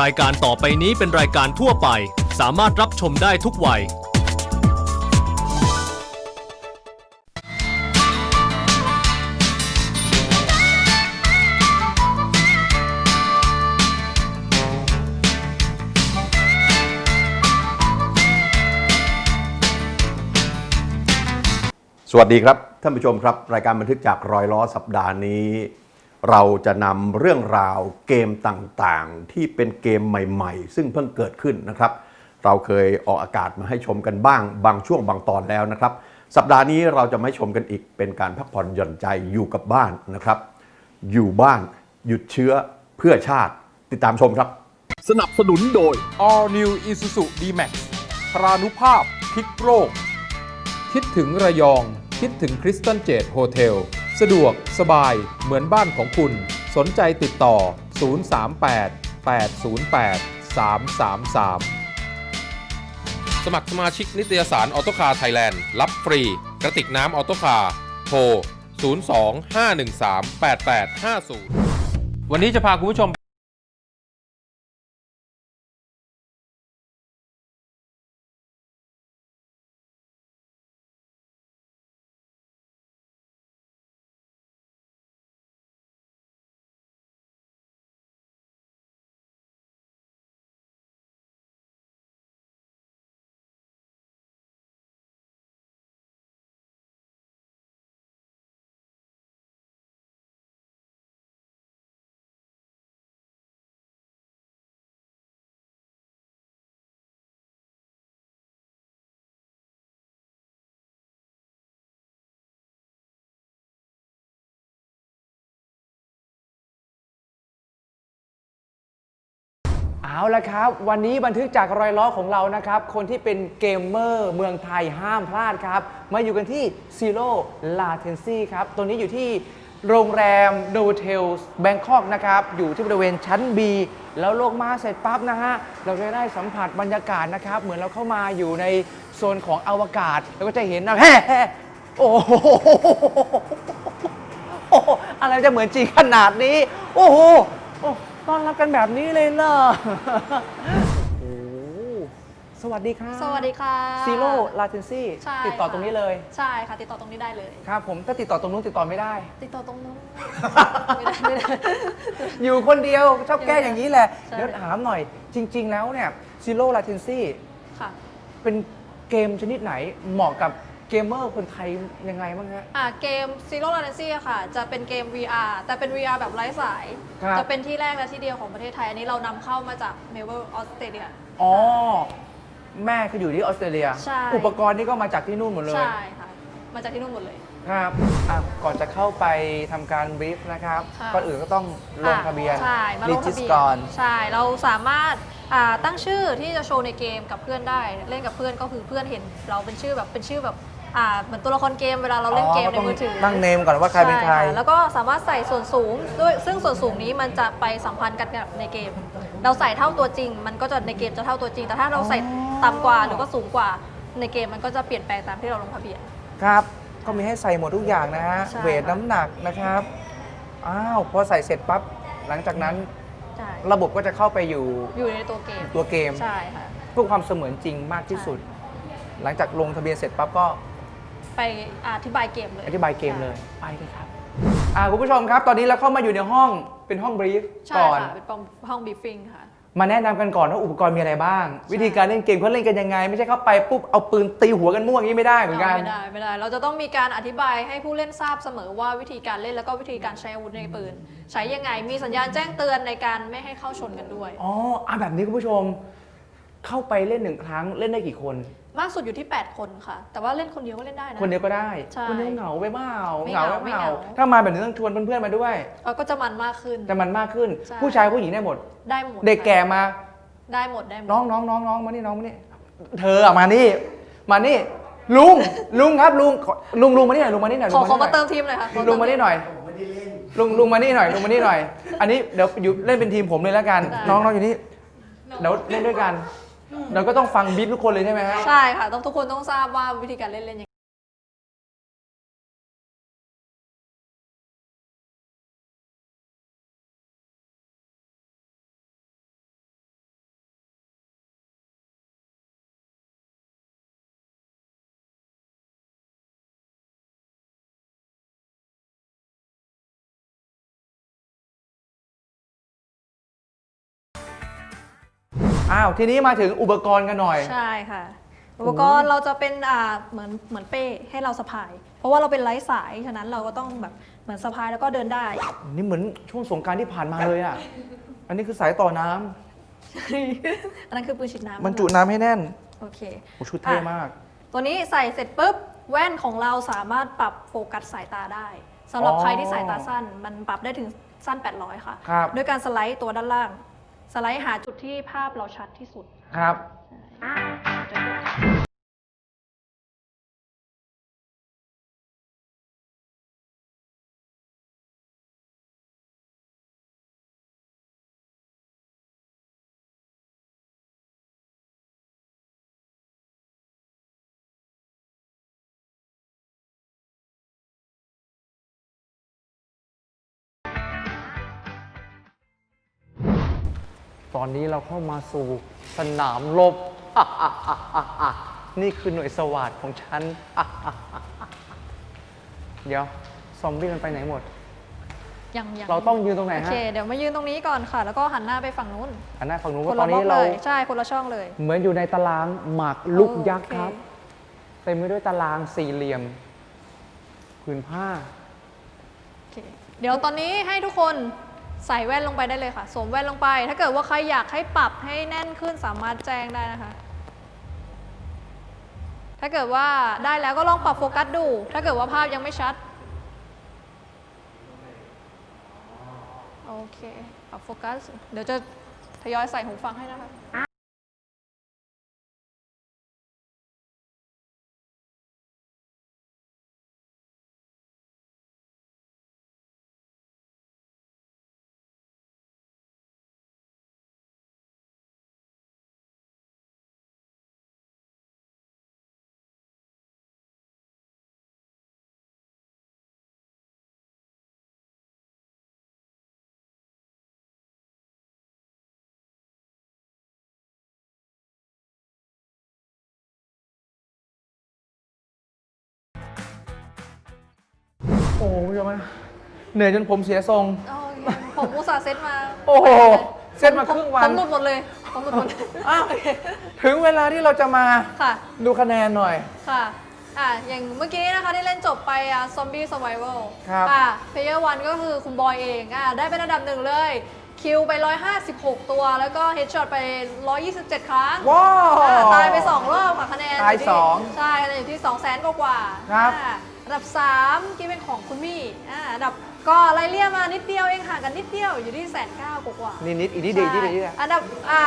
รายการต่อไปนี้เป็นรายการทั่วไป สามารถรับชมได้ทุกวัย สวัสดีครับ ท่านผู้ชมครับ รายการบันทึกจากรอยล้อสัปดาห์นี้ เราจะนำเรื่องราวเกมต่างๆ ที่เป็นเกมใหม่ๆ ซึ่งเพิ่งเกิดขึ้นนะครับ เราเคยออกอากาศมาให้ชมกันบ้าง บางช่วงบางตอนแล้วนะครับ สัปดาห์นี้เราจะไม่ชมกันอีกเป็นการพักผ่อนหย่อนใจอยู่กับบ้านนะครับ อยู่บ้านหยุดเชื้อเพื่อชาติ ติดตามชมครับ สนับสนุนโดย All New Isuzu D-Max พรานุภาพพลิกโรคคิดถึงระยอง คิดถึงคริสตันเจดโฮเทล สะดวกสบายเหมือนบ้านของคุณ สนใจติดต่อ 038 808 333 สมัครสมาชิกนิตยสารออโตคาไทยแลนด์รับฟรีกระติกน้ำออโตคาโทร 02 513 8850 วันนี้จะพาคุณผู้ชม เอาละครับ วันนี้บันทึกจากรอยล้อของเรานะครับ คนที่เป็นเกมเมอร์เมืองไทยห้ามพลาดครับ มาอยู่กันที่ Zero Latency ครับ ตัวนี้อยู่ที่โรงแรม n o v o t e l Bangkok นะครับ อยู่ที่บริเวณชั้น B แล้วลงมาเสร็จปั๊บนะฮะ เราจะได้สัมผัสบรรยากาศนะครับ เหมือนเราเข้ามาอยู่ในโซนของอวกาศ แล้วก็จะเห็นนะแฮ่โอ้โหอ้โหอะไรจะเหมือนจริงขนาดนี้ โอ้โหโอ้ ต้อนรับกันแบบนี้เลยเหรอ โอ้โหสวัสดีครับสวัสดีค่ะ Zero Latency ใช่ติดต่อค่ะ ตรงนี้เลย ใช่ค่ะ ติดต่อตรงนี้ได้เลย ครับผมถ้าติดต่อตรงนู้นติดต่อไม่ได้ ติดต่อตรงนู้นไม่ได้ไม่ได้ อยู่คนเดียวชอบแก้อย่างนี้แหละ ใช่ เดี๋ยวถามหน่อย จริง ๆ แล้วเนี่ย Zero Latency ค่ะ เป็นเกมชนิดไหนเหมาะกับ เกมเมอร์คนไทยยังไงบ้างฮะ อ่าเกม Zero Latency อะค่ะ จะเป็นเกม VR แต่เป็น VR แบบไร้สาย ครับ จะเป็นที่แรกและที่เดียวของประเทศไทย อันนี้เรานำเข้ามาจากเมลเบิร์นออสเตรเลีย อ๋อ แม่คืออยู่ที่ออสเตรเลีย ใช่ อุปกรณ์นี่ก็มาจากที่นู่นหมดเลย ใช่ค่ะ มาจากที่นู่นหมดเลย ครับอะก่อนจะเข้าไปทำการบรีฟนะครับ ค่ะ ก่อนอื่นก็ต้องลงทะเบียน ใช่มาลงทะเบียนก่อนใช่ เราสามารถอ่าตั้งชื่อที่จะโชว์ในเกมกับเพื่อนได้ เล่นกับเพื่อนก็คือเพื่อนเห็น เราเป็นชื่อแบบเป็นชื่อแบบ อ่าเหมือนตัวละครเกมเวลาเราเล่นเกมในมือถือตั้งเนมก่อนว่าใครเป็นใคร ช่ะแล้วก็สามารถใส่ส่วนสูงด้วยซึ่งส่วนสูงนี้มันจะไปสัมพันธ์กันกับในเกม เราใส่เท่าตัวจริง มันก็จะในเกมจะเท่าตัวจริง แต่ถ้าเราใส่ต่ำกว่าหรือว่าสูงกว่าในเกมมันก็จะเปลี่ยนแปลงตามที่เราลงทะเบียน ครับ ก็มีให้ใส่หมดทุกอย่างนะฮะ ใช่ เวทน้ำหนักนะครับ อ้าว พอใส่เสร็จปั๊บ หลังจากนั้นใช่ระบบก็จะเข้าไปอยู่อยู่ในตัวเกมตัวเกมใช่ค่ะ เพื่อความเสมือนจริงมากที่สุด หลังจากลงทะเบียนเสร็จปั๊บก็ ไปอธิบายเกมเลย อธิบายเกมเลยไปเลยครับอ่าคุณผู้ชมครับ ตอนนี้เราเข้ามาอยู่ในห้องเป็นห้องบรีฟใช่ก่อน ค่ะ เป็นห้องบีฟิงค่ะ มาแนะนำกันก่อนว่าอุปกรณ์มีอะไรบ้าง วิธีการเล่นเกมเขาเล่นกันยังไง ไม่ใช่เข้าไปปุ๊บเอาปืนตีหัวกันมั่วอย่างนี้ไม่ได้เหมือนกัน ไม่ได้ไม่ได้ เราจะต้องมีการอธิบายให้ผู้เล่นทราบเสมอว่าวิธีการเล่นแล้วก็วิธีการใช้อาวุธในปืน ใช้ยังไงมีสัญญาณแจ้งเตือนในการไม่ให้เข้าชนกันด้วย อ๋ออะแบบนี้คุณผู้ชม เข้าไปเล่นหนึ่งครั้งเล่นได้กี่คน มากสุดอยู่ที่ 8 คนค่ะ แต่ว่าเล่นคนเดียวก็เล่นได้นะ คนเดียวก็ได้ ใช่คนเดียวเหงาไปเปล่าไม่เหงาเหงาไปไม่เปล่าเหงาถ้ามาแบบนี้ต้องชวนเพื่อนๆมาด้วย เออก็จะมันมากขึ้น แต่มันมากขึ้น ใช่ ผู้ชายผู้หญิงได้หมด ได้หมดเด็กแก่ค่ะมา ได้หมดได้หมด น้องน้องน้องน้องมานี่น้องมานี่ เธออะมานี่ มานี่ ลุง ลุงครับลุงขอลุงลุงมานี่หน่อยลุงมานี่หน่อยขอลุงขอมามานี่หน่อยเติมทีมเลยค่ะขอลุงมานี่หน่อยลุงลุงมานี่หน่อยลุงมานี่หน่อย อันนี้เดี๋ยวอยู่เล่นเป็นทีมผมเลยแล้วกัน น้องน้องอยู่นี่เดี๋ยวเล่นด้วยกัน เราก็ต้องฟังบีบทุกคนเลยใช่ไหมฮะ ใช่ค่ะต้องทุกคนต้องทราบว่าวิธีการเล่นเล่นยังไง อ้าวทีนี้มาถึงอุปกรณ์กันหน่อย ใช่ค่ะ อุปกรณ์เราจะเป็นอ่าเหมือนเหมือนเป้ให้เราสะพาย เพราะว่าเราเป็นไร้สายฉะนั้นเราก็ต้องแบบเหมือนสะพายแล้วก็เดินได้ นี่เหมือนช่วงสงกรารที่ผ่านมาเลยอะ อันนี้คือสายต่อน้ำอันนั้นคือปืนฉีดน้ำบรรจุน้ำให้แน่นโอเค โอ้ชุดเท่มาก ตัวนี้ใส่เสร็จปุ๊บ แว่นของเราสามารถปรับโฟกัสสายตาได้สำหรับอ๋อใครที่สายตาสั้น มันปรับได้ถึงสั้น 800 ค่ะ ครับ ด้วยการสไลด์ตัวด้านล่าง สไลด์หาจุดที่ภาพเราชัดที่สุด ครับ ตอนนี้เราเข้ามาสู่สนามรบนี่คือหน่วยสวัสดของฉัน เดี๋ยว ซอมบี้มันไปไหนหมด ยังยังเราต้องยืนตรงไหนโอฮะ เคเดี๋ยวมายืนตรงนี้ก่อนค่ะ แล้วก็หันหน้าไปฝั่งนู้นอันหน้าฝั่งนู้นคว่านตอละนบล็นี้อกเรา เลยใช่คนละช่องเลยเหมือนอยู่ในตารางหมากลุกยักษ์ครับ โอเเต็มไปด้วยตารางสี่เหลี่ยมผืนผ้า โอเคเดี๋ยวตอนนี้ให้ทุกคน ใส่แว่นลงไปได้เลยค่ะ สวมแว่นลงไป ถ้าเกิดว่าใครอยากให้ปรับให้แน่นขึ้นสามารถแจ้งได้นะคะ ถ้าเกิดว่าได้แล้วก็ลองปรับโฟกัสดู ถ้าเกิดว่าภาพยังไม่ชัด โอเค ปรับโฟกัส เดี๋ยวจะทยอยใส่หูฟังให้นะคะ โอ้โหคุณผู้ชมฮะเหนื่อยจนผมเสียทรงโอเคผมอุตส่าห์เซตมาโอ้โหเซตมาครึ่งวันผมหลุดหมดเลยผมหลุดหมดเลยอ้าว โอเคถึงเวลาที่เราจะมาค่ะ ดูคะแนนหน่อย ค่ะ อะ อย่างเมื่อกี้นะคะที่เล่นจบไปอะ Zombie Survival ครับอะ Player 1ก็คือคุณบอยเองอะได้เป็นอันดับหนึ่งเลย คิวไป 156 ตัว แล้วก็ Headshot ไป 127 ครั้งว้าวอะตายไป 2 รอบค่ะคะแนนตายที่สองใช่คะแนนอยู่ที่ 2 0 0 0 0 0 กว่าๆครับ อะ อันดับ3กี้เป็นของคุณมี่อะอันดับก็ไล่เลี่ยมานิดเดียวเองห่างกันนิดเดียวอยู่ที่แสนเก้ากว่าๆ นิดนิดๆอีกนิดเดียวอีกนิดเดียวอีกนิดเดียวใช่อันดับอ่า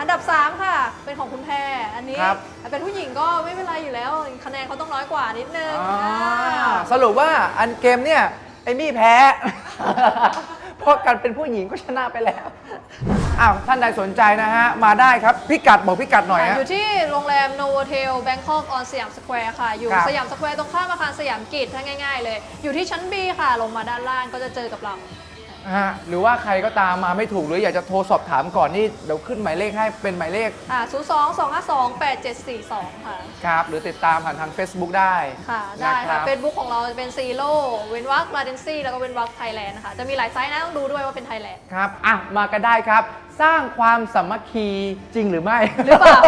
อันดับ 3 ค่ะ เป็นของคุณแพรอันนี้ครับ เป็นผู้หญิงก็ไม่เป็นไรอยู่แล้ว คะแนนเขาต้องน้อยกว่านิดนึงอ่าอ่าสรุปว่าอันเกมเนี่ยไอมี่แพ้ เพราะการเป็นผู้หญิงก็ชนะไปแล้ว อ้าวท่านใดสนใจนะฮะ มาได้ครับพิกัดบอกพิกัดหน่อยอะฮะ อยู่ที่โรงแรมโนโวเทลแบงคอกออนสยามสแควร์ค่ะ อยู่ครับสยามสแควร์ตรงข้ามอาคารสยามกิจถ้าง่ายๆเลย อยู่ที่ชั้น B ค่ะ ลงมาด้านล่างก็จะเจอกับเรา ฮะหรือว่าใครก็ตามมาไม่ถูกหรืออยากจะโทรสอบถามก่อนนี่เดี๋ยวขึ้นหมายเลขให้เป็นหมายเลขอ่า02 252 8742 ค่ะ ครับหรือติดตามผ่านทาง Facebook ได้ค่ะ ได้นะครัค่ะบเฟซบุ๊กของเราจะเป็นซีโร่เว้นวักลาเดนซี่แล้วก็เว้นวักไทยแลนด์ค่ะจะมีหลายไซส์นะต้องดูด้วยว่าเป็นไทยแลนด์ ครับ อะ มากันได้ครับ สร้างความสามัคคีจริงหรือไม่ หรือเปล่า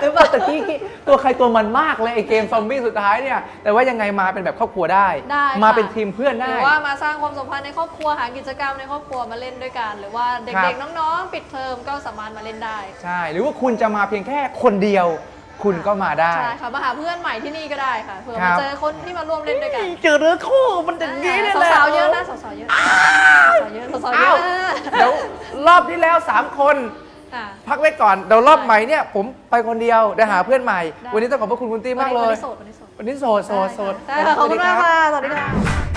หรือเปล่าตะกี้ตัวใครตัวมันมากเลยไอเกมซอมบี้สุดท้ายเนี่ยแต่ว่ายังไงมาเป็นแบบครอบครัวได้ ได้ค่ะ มาเป็นทีมเพื่อนหได้ รือว่ามาสร้างความสัมพันธ์ในครอบครัวหากิจกรรมในครอบครัวมาเล่นด้วยกัน หรือว่าครัเด็กบๆน้องๆ ปิดเทอมก็สามารถมาเล่นได้ ใช่ หรือว่าคุณจะมาเพียงแค่คนเดียว คุณก็มาได้ ใช่ค่ะมาหาเพื่อนใหม่ที่นี่ก็ได้ค่ะเผื่อครัมาบ เจอคนที่มาร่วมเล่นด้วยกันเจอเนื้อคู่มันอย่างนี้นี่แหละ สาวๆเยอะนะสาวๆเยอะ รอบที่แล้ว 3 คนอะ พักไว้ก่อนเดี๋ยวรอบใหม่เนี่ยผมไปคนเดียวเดี๋ยวหาเพื่อนใหม่ ได้ วันนี้ต้องขอบพระคุณคุณตี้มากเลวันยนี้โสดวันนี้โสดวันนี้โสดโสดโสดได้ค่ะขอบคุณมากค่ะสวัสดีค่ะ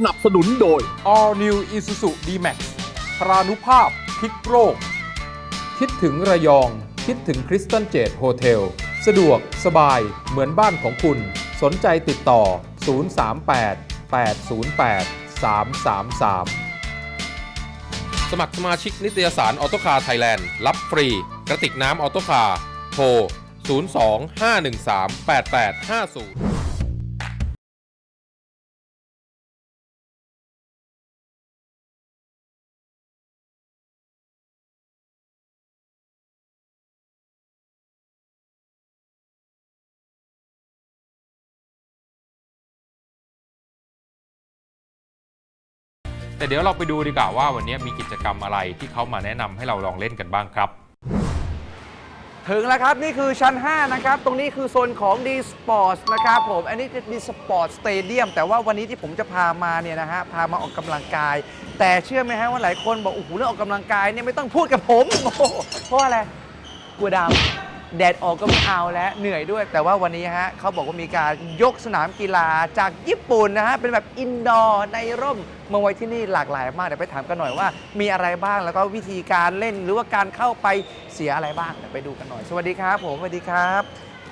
สนับสนุนโดย All New Isuzu D-Max พรานุภาพพลิกโรคคิดถึงระยอง คิดถึงคริสตันเจดโฮเทล สะดวก สบาย เหมือนบ้านของคุณ สนใจติดต่อ 038 808 333 สมัครสมาชิกนิตยสารออโตคาไทยแลนด์ รับฟรี กระติกน้ำออโตคาโทร 02-513-8850 แต่เดี๋ยวเราไปดูดีกว่าว่าวันนี้มีกิจกรรมอะไรที่เขามาแนะนำให้เราลองเล่นกันบ้างครับ ถึงแล้วครับ นี่คือชั้น 5 นะครับ ตรงนี้คือโซนของ D Sports นะครับผม อันนี้จะ D Sports Stadium แต่ว่าวันนี้ที่ผมจะพามาเนี่ยนะฮะ พามาออกกำลังกาย แต่เชื่อไหมฮะว่าหลายคนบอก โอ้โห เรื่องออกกำลังกายเนี่ยไม่ต้องพูดกับผมโอ้โหเพราะอะไร กลัวดำแดดออกก็ไม่เอาแล้วเหนื่อยด้วย แต่ว่าวันนี้ฮะเขาบอกว่ามีการยกสนามกีฬาจากญี่ปุ่นนะฮะ เป็นแบบอินดอร์ในร่ม มาไว้ที่นี่หลากหลายมากเดี๋ยวไปถามกันหน่อยว่า มีอะไรบ้างแล้วก็วิธีการเล่นหรือว่าการเข้าไปเสียอะไรบ้างเดี๋ยวไปดูกันหน่อย สวัสดีครับ ผมสวัสดีครับ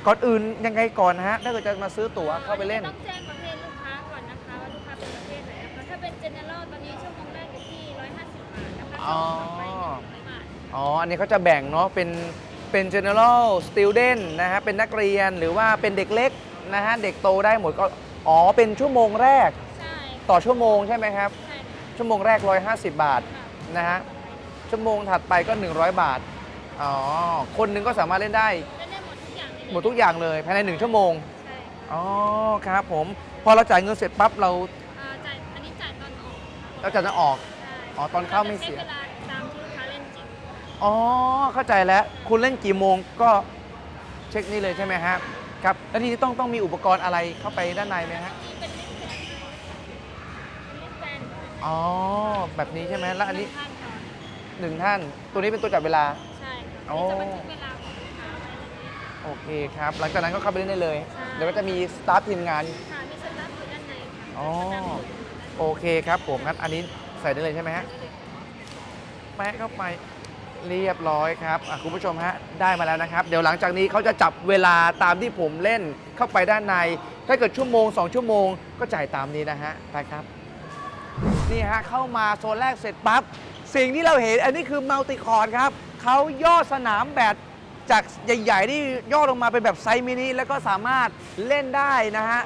ก่อนอื่นยังไงก่อนนะฮะถ้าเกิดจะมาซื้อตั๋วเข้าไปเล่น ต้องแจ้งประเภทลูกค้าก่อนนะคะว่าลูกค้าเป็นประเภทไหนนะคะถ้าเป็น general ตอนนี้ชั่วโมงแรกอยู่ที่ 150 บาทนะคะอ๋อชั่วโมงต่อไป100บาทอ๋อ อันนี้เขาจะแบ่งเนาะเป็นเป็น general student นะฮะเป็นนักเรียนหรือว่าเป็นเด็กเล็กนะฮะเด็กโตได้หมดก็อ๋อเป็นชั่วโมงแรก ต่อชั่วโมงใช่ไหมครับใช่ค่ะชั่วโมงแรก 150 บาทนะฮะ ชั่วโมงถัดไปก็ 100 บาท อ๋อ คนหนึ่งก็สามารถเล่นได้ เล่นได้หมดทุกอย่างเลยหมดทุกอย่างเลยภายใน 1 ชั่วโมง ใช่อ๋อ ครับผม พอเราจ่ายเงินเสร็จปั๊บเราอ่าจ่ายอันนี้จ่ายตอนออกเราจะจะออก ใช่อ๋อตอนเข้าไม่เสียใช้เวลาตามที่ลูกค้าเล่นจริงอ๋อ เข้าใจแล้ว คุณเล่นกี่โมงก็เช็คนี่เลยใช่ไหมฮะ ครับ แล้วทีนี้ต้องต้องมีอุปกรณ์อะไรเข้าไปด้านในไหมฮะ ที่เป็นลิสแบนลิสแบน อ๋อ แบบนี้ใช่ไหมแล้วอันนี้ขั้นตอนหนึ่งท่าน ตัวนี้เป็นตัวจับเวลา ใช่ค่ะโอ้นี่จะบันทึกเวลาของลูกค้าไว้ตรงนี้ โอเคครับ หลังจากนั้นก็เข้าไปเล่นได้เลย ใช่ เดี๋ยวก็จะมีสตาฟทีมงาน ค่ะมีสตาฟอยู่ด้านในค่ะอ๋อ สตาฟอยู่ด้านในโอเคครับผมงั้นอันนี้ใส่ได้เลยใช่ไหมฮะ แปะเข้าไปเรียบร้อยครับอะคุณผู้ชมฮะได้มาแล้วนะครับ เดี๋ยวหลังจากนี้เขาจะจับเวลาตามที่ผมเล่นเข้าไปด้านใน ถ้าเกิดชั่วโมง 2 ชั่วโมงก็จ่ายตามนี้นะฮะไปครับ นี่ฮะเข้ามาโซนแรกเสร็จปั๊บสิ่งที่เราเห็นอันนี้คือมัลติคอร์ดครับเขาย่อสนามแบดจากใหญ่ๆนี่ย่อลงมาเป็นแบบไซส์มินิแล้วก็สามารถเล่นได้นะฮะ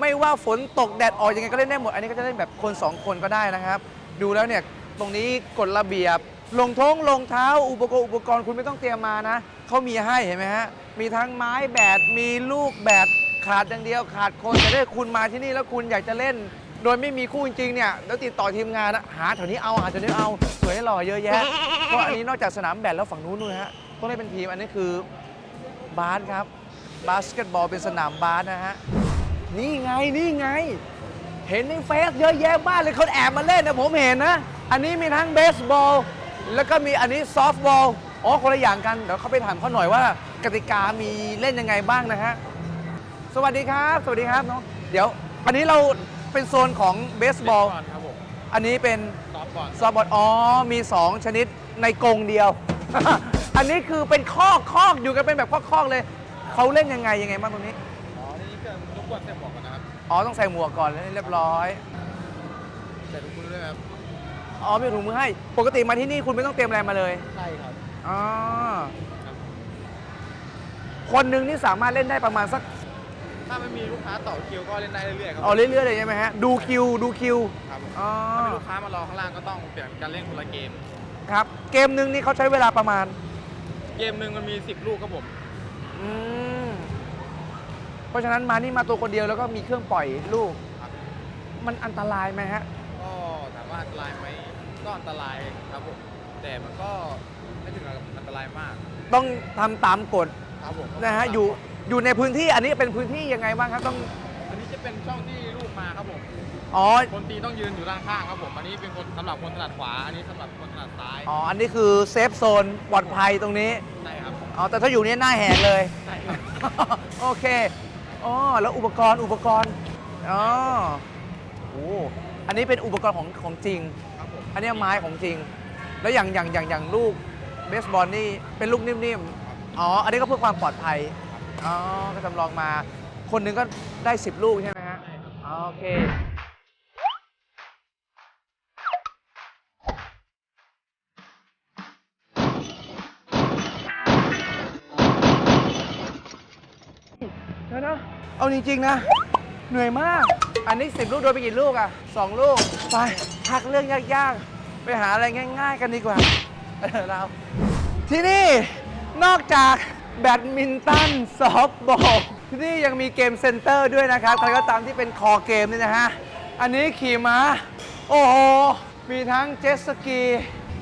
ไม่ว่าฝนตกแดดออกยังไงก็เล่นได้หมด อันนี้ก็จะเล่นแบบคน 2 คนก็ได้นะครับ ดูแล้วเนี่ยตรงนี้กฎระเบียบรองท้องรองเท้าอุปกรณ์อุปกรณ์คุณไม่ต้องเตรียมมานะเขามีให้เห็นไหมฮะมีทั้งไม้แบดมีลูกแบดขาดอย่างเดียวขาดคนแต่ถ้าคุณมาที่นี่แล้วคุณอยากจะเล่น โดยไม่มีคู่จริงๆเนี่ยแล้วติดต่อทีมงานนะหาแถวนี้เอาหาแถวนี้เอาสวยหล่อเยอะแยะเพราะอันนี้นอกจากสนามแบดแล้วฝั่งนู้นนู่นฮะต้องเล่นเป็นทีมอันนี้คือบาสครับบาสเกตบอลเป็นสนามบาสนะฮะนี่ไงนี่ไง เห็นในเฟซเยอะแยะบ้านเลยเขาแอบมาเล่นนะผมเห็นนะ อันนี้มีทั้งเบสบอลแล้วก็มีอันนี้ซอฟต์บอลอ๋อคนละอย่างกันเดี๋ยวเขาไปถามเขาหน่อยว่ากติกามีเล่นยังไงบ้างนะฮะสวัสดีครับ สวัสดีครับน้องเดี๋ยวอันนี้เรา เป็นโซนของเบสบอลอันนี้เป็นซอฟต์บอลซอฟต์บอล อ๋อ มี 2 ชนิดในกรงเดียว อันนี้คือเป็นคอกคอกอยู่กันเป็นแบบคอกๆเลย เขาเล่นยังไงยังไงบ้างตรงนี้ อ๋อต้องใส่หมวกก่อนเลยเรียบร้อย ใส่ถุงมือด้วยครับ อ๋อมีถุงมือให้ ปกติมาที่นี่คุณไม่ต้องเตรียมอะไรมาเลย ใช่ครับ อ๋อคนหนึ่งนี่สามารถเล่นได้ประมาณสัก ถ้าไม่มีลูกค้าต่อคิวก็เล่นได้เรื่อยๆครัอ๋อเรื่อยๆเลยใช่ไหมฮะ ดูคิว ดูคิว ครับผมอ๋อ ถ้ามีลูกค้ามารอข้างล่างก็ต้องเปลี่ยนการเล่นคนละเกม ครับ เกมหนึ่งนี่เขาใช้เวลาประมาณ เกมหนึ่งมันมี 10 ลูกครับผม อืม เพราะฉะนั้นมานี่มาตัวคนเดียวแล้วก็มีเครื่องปล่อยลูก ครับ มันอันตรายไหมฮะ ก็ถามว่าอันตรายไหมก็อันตรายครับผม แต่มันก็ไม่ถึงกับอันตรายมากต้องทำตามกฎครับผมนะฮะ อยู่ อยู่ในพื้นที่อันนี้เป็นพื้นที่ยังไงบ้างครับต้องอันนี้จะเป็นช่องที่ลูกมาครับผมอ๋อคนตีต้องยืนอยู่ด้านข้างครับผมอันนี้เป็นคนสำหรับคนถนัดขวาอันนี้สำหรับคนถนัดซ้ายอ๋ออันนี้คือเซฟโซนปลอดภัยตรงนี้ใช่ครับอ๋อแต่ถ้าอยู่นี่หน้าแหกเลยใช่ครับโอเคอ๋อแล้วอุปกรณ์อุปกรณ์อ๋อโอ้อันนี้เป็นอุปกรณ์ของของจริงครับผมอันนี้ไม้ของจริง แล้วอย่างอย่างอย่างอย่างลูกเบสบอลนี่เป็นลูกนิ่มๆอ๋ออันนี้ก็เพื่อความปลอดภัย อ๋อ ก็จำลองมา คนหนึงก็ได้ 10 ลูกใช่ไหมฮะอ๋อโอเค เดี๋ยวนะเอาจริง ๆ นะ เหนื่อยมาก อันนี้ 10 ลูกโดนไปกี่ลูกอะ 2 ลูก ไป พักเรื่องยาก ๆ ไปหาอะไรง่าย ๆ กันดีกว่า เออเรา ที่นี่นอกจาก แบดมินตันซอฟต์บอลที่นี่ยังมีเกมเซ็นเตอร์ด้วยนะครับ ใครก็ตามที่เป็นคอเกมนี่นะฮะ อันนี้ขี่ม้า โอ้โห มีทั้งเจ็ตสกี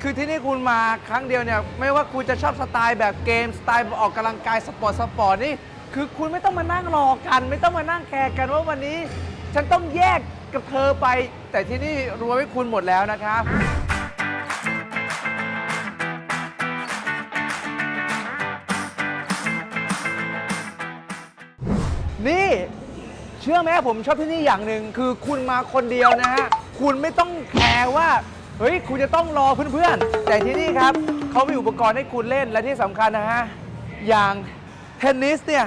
คือที่นี่คุณมาครั้งเดียวเนี่ย ไม่ว่าคุณจะชอบสไตล์แบบเกม สไตล์ออกกำลังกายสปอร์ตสปอร์ตนี่ คือคุณไม่ต้องมานั่งรอกัน ไม่ต้องมานั่งแคร์กันว่าวันนี้ ฉันต้องแยกกับเธอไป แต่ที่นี่รวมให้คุณหมดแล้วนะครับ นี่ เชื่อไหมผมชอบที่นี่อย่างหนึ่งคือคุณมาคนเดียวนะฮะ คุณไม่ต้องแคร์ว่า เฮ้ย คุณจะต้องรอเพื่อนๆ แต่ที่นี่ครับเขามีอุปกรณ์ให้คุณเล่นและที่สำคัญนะฮะ อย่างเทนนิสเนี่ย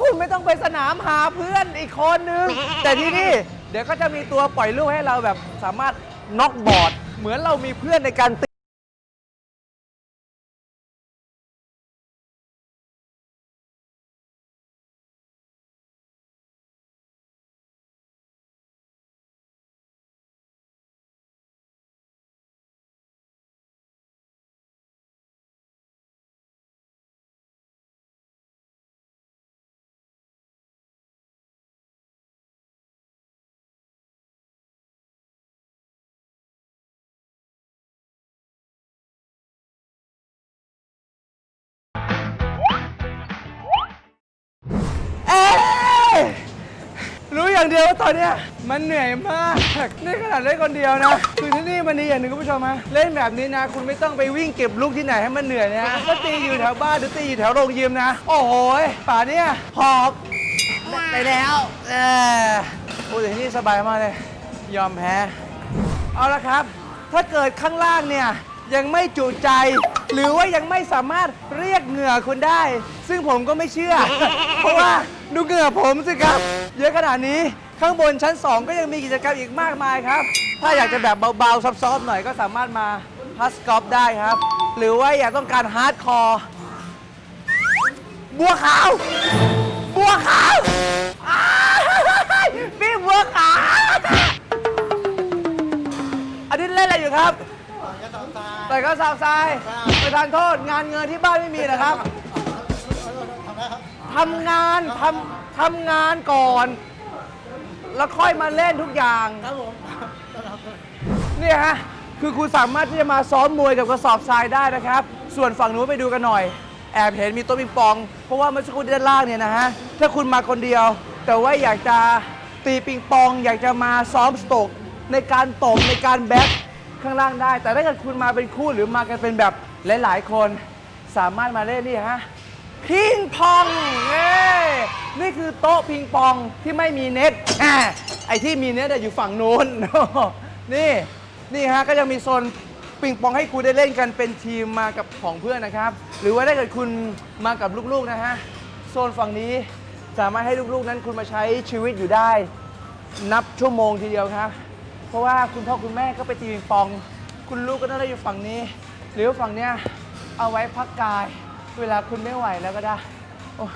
คุณไม่ต้องไปสนามหาเพื่อนอีกคนนึง แต่ที่นี่ เดี๋ยวก็จะมีตัวปล่อยลูกให้เราแบบสามารถน็อกบอร์ด เหมือนเรามีเพื่อนในการตี อย่างเดียวว่าตอนเนี้ยมันเหนื่อยมากนี่ขนาดเล่นคนเดียวนะคือที่นี่มันดีอย่างหนึ่งคุณผู้ชมฮะเล่นแบบนี้นะ คุณไม่ต้องไปวิ่งเก็บลูกที่ไหนให้มันเหนื่อยนะก็ตีอยู่แถวบ้านหรือตีอยู่แถวโรงยิมนะ โอ้โหป่าเนี้ยหอบไปแล้วเออโอ้แต่ที่นี่สบายมากเลย ยอมแพ้เอาละครับ ถ้าเกิดข้างล่างเนี่ยยังไม่จุใจ หรือว่ายังไม่สามารถเรียกเหงื่อคุณได้ ซึ่งผมก็ไม่เชื่อ เพราะว่า ดูเหงื่อผมสิครับ เยอะขนาดนี้ข้างบนชั้น 2 ก็ยังมีกิจกรรมอีกมากมายครับ ถ้าอยากจะแบบเบาๆซอฟๆหน่อยก็สามารถมาพัสกอล์ฟได้ครับ หรือว่าอยากต้องการฮาร์ดคอร์บัวขาว บัวขาวพี่บัวขาวอันนี้เล่นอะไรอยู่ครับแต่ก็สาวทรายไปทานโทษงานเงินที่บ้านไม่มีนะครับ ทำงานทำทำงานก่อน แล้วค่อยมาเล่นทุกอย่าง ครับผมเนี่ยฮะ คือคุณสามารถที่จะมาซ้อมมวยกับกระสอบทรายได้นะครับ ส่วนฝั่งนู้นไปดูกันหน่อย แอบเห็นมีโต๊ะปิงปอง เพราะว่าเมื่อสักครู่ด้านล่างเนี่ยนะฮะ ถ้าคุณมาคนเดียว แต่ว่าอยากจะตีปิงปอง อยากจะมาซ้อมสโตกในการตบในการแบ็คข้างล่างได้ แต่ถ้าเกิดคุณมาเป็นคู่หรือมากันเป็นแบบหลาย ๆ คน สามารถมาเล่นนี่ฮะ พิงปองเอ้ยนี่คือโต๊ะพิงปองที่ไม่มีเน็ตอ่าไอ้ที่มีเน็ตอะอยู่ฝั่งนู้น นี่ นี่ฮะก็ยังมีโซนปิงปองให้คุณได้เล่นกันเป็นทีมมากับของเพื่อนนะครับ หรือว่าถ้าเกิดคุณมากับลูกๆนะฮะ โซนฝั่งนี้สามารถให้ลูกๆนั้นคุณมาใช้ชีวิตอยู่ได้ นับชั่วโมงทีเดียวครับ เพราะว่าคุณพ่อคุณแม่ก็ไปตีปิงปอง คุณลูกก็ต้องได้อยู่ฝั่งนี้ หรือฝั่งเนี้ยเอาไว้พักกาย เวลาคุณไม่ไหวแล้วก็ได้โอ้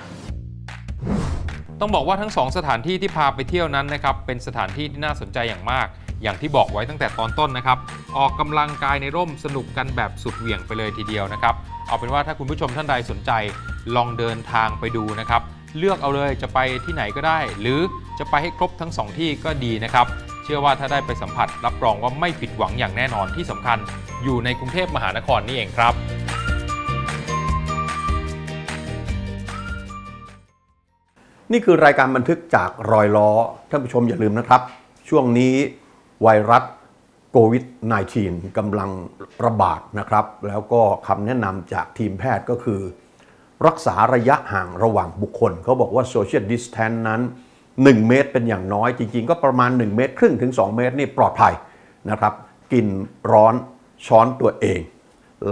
ต้องบอกว่าทั้งสองสถานที่ที่พาไปเที่ยวนั้นนะครับเป็นสถานที่ที่น่าสนใจอย่างมาก อย่างที่บอกไว้ตั้งแต่ตอนต้นนะครับ ออกกำลังกายในร่มสนุกกันแบบสุดเหวี่ยงไปเลยทีเดียวนะครับ เอาเป็นว่าถ้าคุณผู้ชมท่านใดสนใจลองเดินทางไปดูนะครับ เลือกเอาเลยจะไปที่ไหนก็ได้ หรือจะไปให้ครบทั้งสองที่ก็ดีนะครับ เชื่อว่าถ้าได้ไปสัมผัส รับรองว่าไม่ผิดหวังอย่างแน่นอนที่สำคัญ อยู่ในกรุงเทพมหานครนี่เองครับ นี่คือรายการบันทึกจากรอยล้อ ท่านผู้ชมอย่าลืมนะครับ ช่วงนี้ไวรัสโควิด -19 กำลังระบาดนะครับ แล้วก็คำแนะนำจากทีมแพทย์ก็คือ รักษาระยะห่างระหว่างบุคคล เขาบอกว่าโซเชียลดิสแทนนั้น 1 เมตรเป็นอย่างน้อย จริงๆ ก็ประมาณ 1 เมตร ครึ่งถึง 2 เมตรนี่ปลอดภัยนะครับ กินร้อนช้อนตัวเอง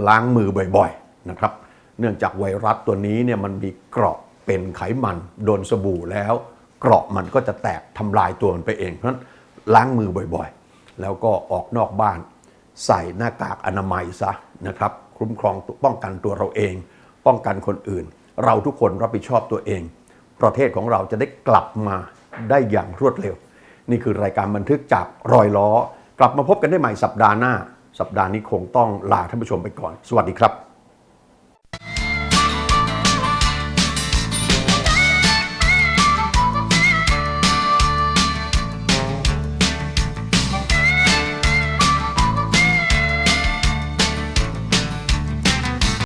ล้างมือบ่อยๆนะครับ เนื่องจากไวรัสตัวนี้เนี่ยมันมีเกราะ เป็นไขมันโดนสบู่แล้ว เกราะมันก็จะแตกทำลายตัวมันไปเอง เพราะฉะนั้นล้างมือบ่อยๆ แล้วก็ออกนอกบ้าน ใส่หน้ากากอนามัยซะนะครับคุ้มครองป้องกันตัวเราเอง ป้องกันคนอื่น เราทุกคนรับผิดชอบตัวเอง ประเทศของเราจะได้กลับมาได้อย่างรวดเร็ว นี่คือรายการบันทึกจากรอยล้อ กลับมาพบกันได้ใหม่สัปดาห์หน้า สัปดาห์นี้คงต้องลาท่านผู้ชมไปก่อน สวัสดีครับ